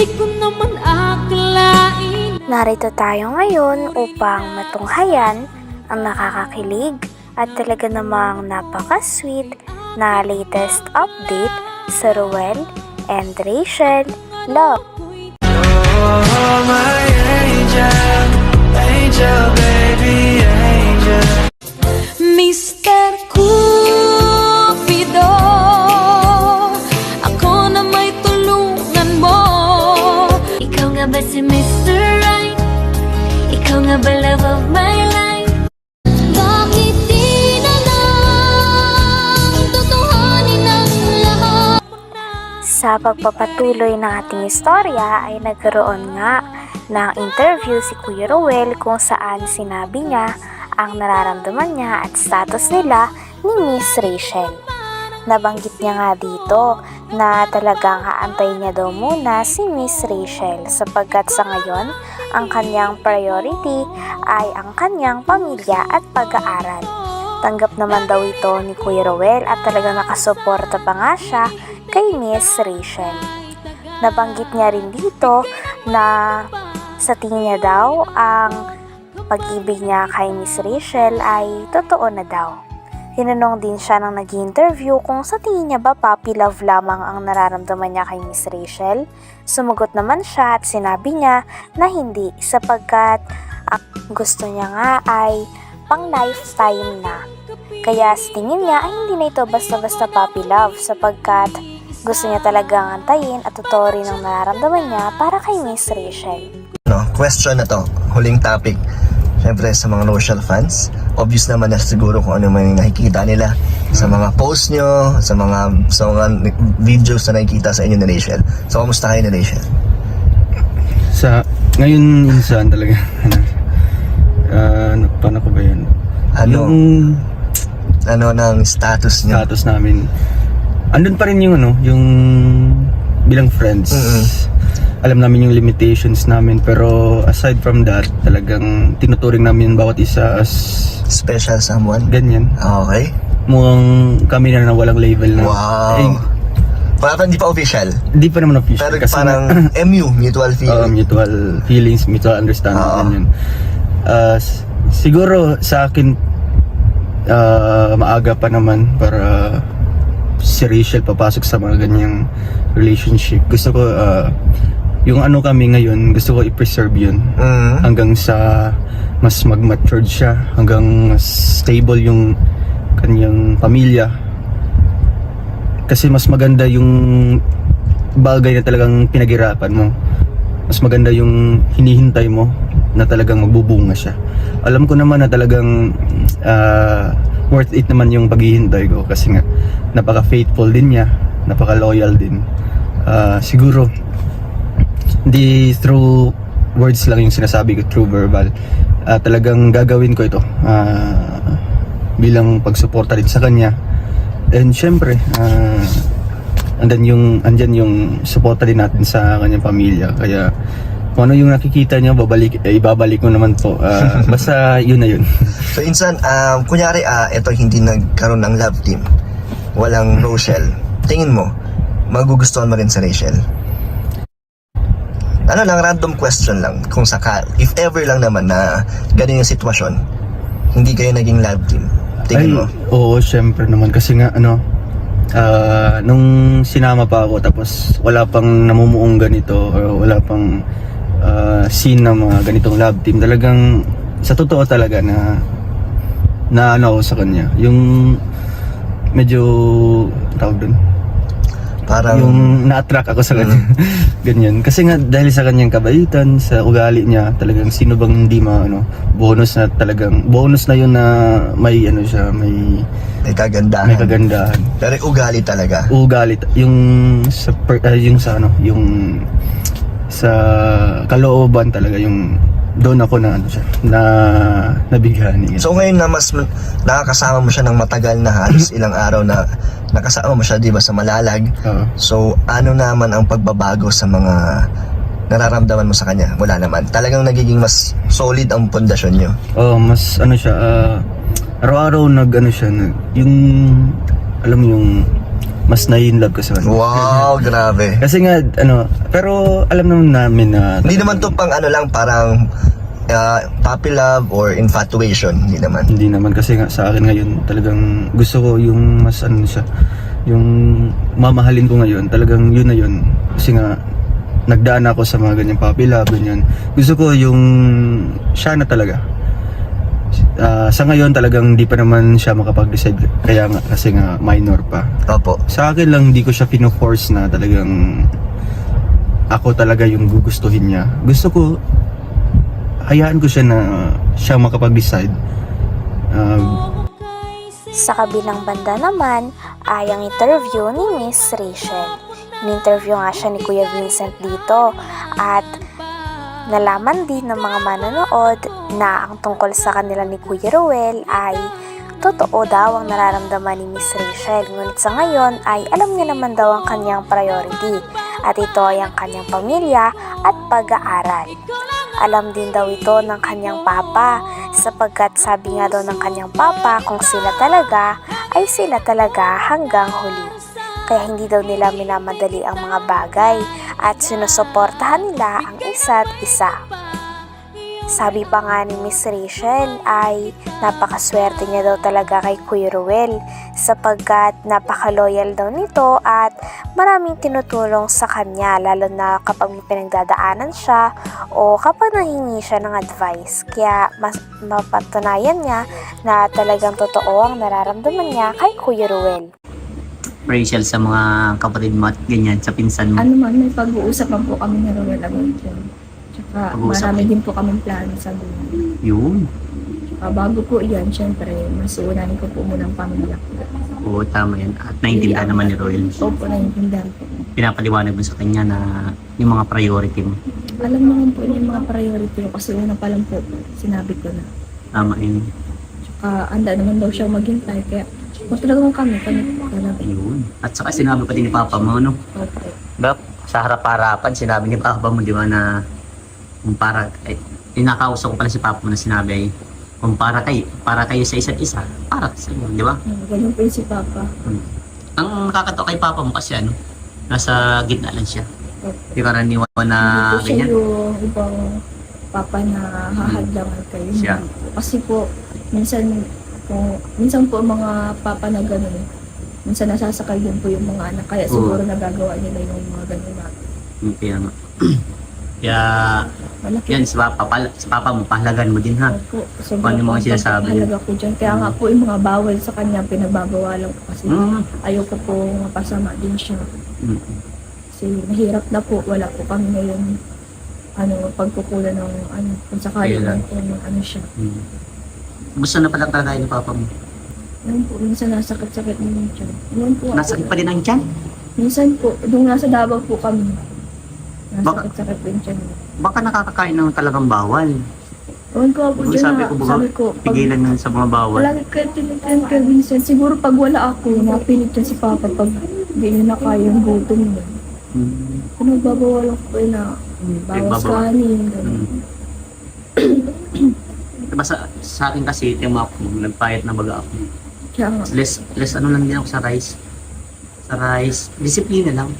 Hindi ko naman akalain Narito tayo ngayon upang matunghayan ang nakakakilig at talaga namang napaka-sweet na latest update sa Ruel and Rachel Love. Oh, Sa pagpapatuloy ng ating istorya ay nagkaroon nga ng interview si Kuya Ruel kung saan sinabi niya ang nararamdaman niya at status nila ni Miss Rachel. Nabanggit niya nga dito na talagang haantay niya daw muna si Miss Rachel sapagkat sa ngayon ang kanyang priority ay ang kanyang pamilya at pag-aaral. Tanggap naman daw ito ni Kuya Rowel at talagang nakasuporta pa nga siya kay Miss Rachel. Nabanggit niya rin dito na sa tingin niya daw ang pag-ibig niya kay Miss Rachel ay totoo na daw. Tinanong din siya ng nag-interview kung sa tingin niya ba puppy love lamang ang nararamdaman niya kay Miss Rachel. Sumagot naman siya at sinabi niya na hindi sapagkat ang gusto niya nga ay pang lifetime na. Kaya sa tingin niya ay hindi na ito basta-basta puppy love sapagkat gusto niya talagang antayin at totoo rin ang nararamdaman niya para kay Miss Rachel. no, question na to, huling topic. Siyempre sa mga local fans, obvious naman na siguro kung ano man yung nakikita nila sa mga post nyo, sa mga sa mga videos na nakikita sa inyo ni Rachel. So, kamusta kayo ni Rachel? Sa ngayon insan talaga ano. ano paano ko ba 'yun? Ano, Yung ano ng status nyo? status namin. Andun pa rin yung ano, yung bilang friends. Mm-mm. Alam namin yung limitations namin pero aside from that, talagang tinuturing namin bawat isa as Special someone? ganyan. Okay. Mukhang kami na na walang label na. Wow. Eh, Wala pa, hindi pa official. di pa naman official. Pero kasi parang nga- MU, mutual Oo, feeling. mutual feelings, mutual understanding Oo. ganyan. Ah, s- siguro sa akin ah, maaga pa naman para si Rachel papasok sa mga ganyang relationship. Gusto ko ah, yung ano kami ngayon, gusto ko i-preserve yun Mm. hanggang sa mas mag-matured siya, hanggang mas stable yung kanyang pamilya. Kasi mas maganda yung bagay na talagang pinaghirapan mo. Mas maganda yung hinihintay mo na talagang magbubunga siya. Alam ko naman na talagang ah, worth it naman yung paghihintay ko kasi nga napaka-faithful din niya, napaka-loyal din. Ah, siguro hindi through words lang yung sinasabi ko through verbal. Ah, talagang gagawin ko ito ah, bilang pagsuporta rin sa kanya. And syempre, ah, andyan yung andyan yung suporta din natin sa kanyang pamilya. Kaya kung ano yung nakikita niya, babalik eh, ibabalik ko naman po. Ah, basta yun na yun. So, insan, um, kunyari, ah, ito hindi nagkaroon ng love team. Walang Rochelle. Tingin mo, magugustuhan mo rin sa Rachel? Ano lang, random question lang. Kung saka, if ever lang naman na ganun yung sitwasyon, hindi kayo naging love team. Tingin mo? Oo, syempre naman. Kasi nga, ano, ah, nung sinama pa ako, tapos wala pang namumuong ganito, or wala pang ah, scene ng mga ganitong love team, talagang, sa totoo talaga na, na ano ako sa kanya. Yung, medyo, tawag dun, Parang, yung na-attract ako sa kanya. Ganyan. Kasi nga dahil sa kanyang kabaitan, sa ugali niya, talagang sino bang hindi ma ano, bonus na talagang bonus na yun na may ano siya, may may kagandahan. may kagandahan. Pero ugali talaga. Ugali yung sa per- ah, yung sa ano, yung sa kalooban talaga yung doon ako na ano siya, na nabighani. So ngayon na mas nakakasama mo siya ng matagal na halos ilang araw na nakasama mo siya 'di ba sa Malalag. Oo. So ano naman ang pagbabago sa mga nararamdaman mo sa kanya? Wala naman. Talagang nagiging mas solid ang pundasyon niyo. Oh, mas ano siya, ah, araw-araw nag ano siya, nag, yung alam mo yung mas na-in-love ko sa kanya. Wow, grabe. Kasi nga, ano, pero alam naman namin na Hindi naman to pang ano lang, parang uh, puppy love or infatuation. Hindi naman. Hindi naman kasi nga sa akin ngayon talagang gusto ko yung mas ano siya yung mamahalin ko ngayon talagang yun na yun kasi nga nagdaan ako sa mga ganyang puppy love ganyan gusto ko yung siya na talaga Ah, sa ngayon talagang hindi pa naman siya makapag-decide kaya nga kasi nga minor pa Opo. sa akin lang hindi ko siya pino-force na talagang ako talaga yung gugustuhin niya gusto ko hayaan ko siya na siya makapag-decide Ah, Sa kabilang banda naman ay ang interview ni Miss Rachel. In-interview nga siya ni Kuya Vincent dito at nalaman din ng mga manonood na ang tungkol sa kanila ni Kuya Ruel ay totoo daw ang nararamdaman ni Miss Rachel. Ngunit sa ngayon ay alam niya naman daw ang kanyang priority at ito ay ang kanyang pamilya at pag-aaral. Alam din daw ito ng kanyang papa sapagkat sabi nga daw ng kanyang papa kung sila talaga ay sila talaga hanggang huli. Kaya hindi daw nila minamadali ang mga bagay at sinusuportahan nila ang isa't isa. Sabi pa nga ni Miss Rachel ay napakaswerte niya daw talaga kay Kuya Ruel sapagkat napakaloyal daw nito at maraming tinutulong sa kanya lalo na kapag may pinagdadaanan siya o kapag nahingi siya ng advice. Kaya mas mapatunayan niya na talagang totoo ang nararamdaman niya kay Kuya Ruel. Rachel sa mga kapatid mo at ganyan sa pinsan mo. Ano man, may pag-uusapan po kami na Rowell about yun. Tsaka Pag-uusap marami kayo? din po kaming plano sa buhay. Yun. Tsaka bago po yan, syempre, mas unahin ko po muna ang pamilya ko. Oo, tama yan. At naintindihan naman ni Royal. Opo, naiintindihan po. Pinapaliwanag mo sa kanya na yung mga priority mo. Alam naman po yung mga priority ko kasi una pa lang po, sinabi ko na. Tama yun. Tsaka anda naman daw siya maghintay, kaya kung talagang kami, kami po talaga. Yun. At saka sinabi pa din ni Papa mo, no? Opo. Diba? Sa harap-harapan, sinabi ni Papa mo, di ba, na kung para, ay, inakausap ko pala si Papa mo na sinabi ay, kung para kayo, para kayo sa isa't isa, para sa inyo, di ba? Hmm, Ganyan po yung si Papa. Ang nakakatawa kay Papa mo kasi ano, nasa gitna lang siya. Di karaniwan na Hindi po siya ganyan. yung ibang papa na hahadlangan kayo. Siya. Po. Kasi po, minsan, kung, minsan po mga papa na gano'n, minsan nasasakal din po yung mga anak. Kaya siguro nagagawa nila yung mga gano'n na. Hmm, Kaya nga. Kaya, Malaki yan, sa papa, pala- sa papa mo, pahalagan mo din ha. po. Ano yung mga sinasabi niya? Halaga ko dyan. Kaya nga po yung mga bawal sa kanya, pinagbabawalan ko kasi Mm. ayoko po mapasama din siya. Mm. Kasi mahirap na po, wala po kami ngayon ano, pagkukulan ng ano, kung sakali Kailan? lang po ng ano siya. Mm. Gusto na palang kalagayan ni papa mo. Yun po, minsan nasakit-sakit din yung tiyan. Yun po, Nasakit pa din ang tiyan. Minsan po, nung nasa Davao po kami, Po yung tiyan. Baka nakakakain ng talagang bawal. Ewan ko Kung dyan sabi na, ko, baka sabi ko, pag, Pigilan na sa mga bawal. lagi kayo tinitin kay Vincent, siguro pag wala ako, napilit yan si Papa pag hindi niya na kaya yung gutom niya. Mm. Kung nagbabawalan ko eh na, mm, bawas Nagbabawal. kanin, gano'n. Mm. diba sa, sa akin kasi, yung mga ako, nagpayat na baga ako. Kaya nga, Less, less ano lang din ako sa rice. Sa rice, disiplina lang.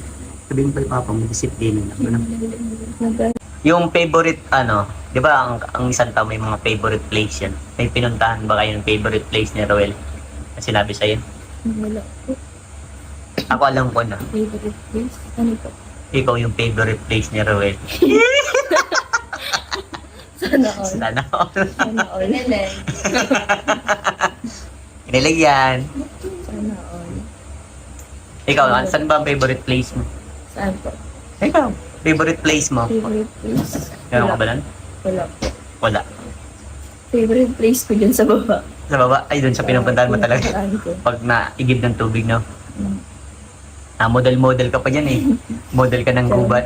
Sabihin pa yung papa mo, disiplina nag- Yung favorite, ano, di ba ang, ang isang tao may mga favorite place yan? May pinuntahan ba kayo ng favorite place ni Roel? Na sinabi sa'yo? wala po, Ako alam ko na, favorite place. Ano po? ikaw yung favorite place ni Roel. Sana all. Sana all. Sana all. Kinilig yan. Sana all. Ikaw, saan ba ang favorite place mo? Saan po? Ikaw, favorite place mo? Favorite place? Meron ka Wala, ba nun? wala po. Wala. Favorite place ko dyan sa baba. Sa baba, ay doon sa pinupuntahan mo talaga. Pag naigib ng tubig, no? Mm. Ah, model-model ka pa dyan eh. Model ka ng gubat.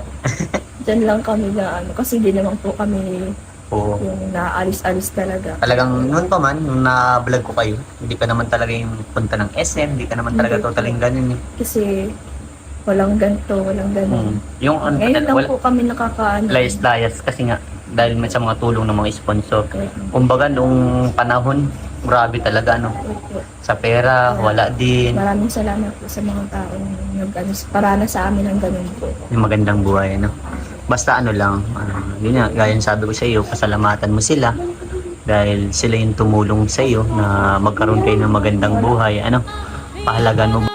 Diyan lang kami na ano, kasi di naman po kami Oo. yung naalis-alis talaga. Talagang noon pa man, nung na-vlog ko kayo, hindi ka naman talaga yung punta ng SM, hindi ka naman talaga Hindi. totaling ganun eh. Kasi walang ganito, walang ganun. Mm. Yung ano, Ngayon lang wala, po kami nakakaano. layas-layas kasi nga, dahil man sa mga tulong ng mga sponsor. Kumbaga, noong panahon, grabe talaga. Opo. Sa pera, wala din. Maraming salamat po sa mga taong nag ano, parana sa amin ng ganun po. Yung magandang buhay, ano. Basta ano lang, ah, yun nga, gaya ng sabi ko sa iyo, pasalamatan mo sila. Dahil sila yung tumulong sa iyo na magkaroon kayo ng magandang buhay, ano. Pahalagan mo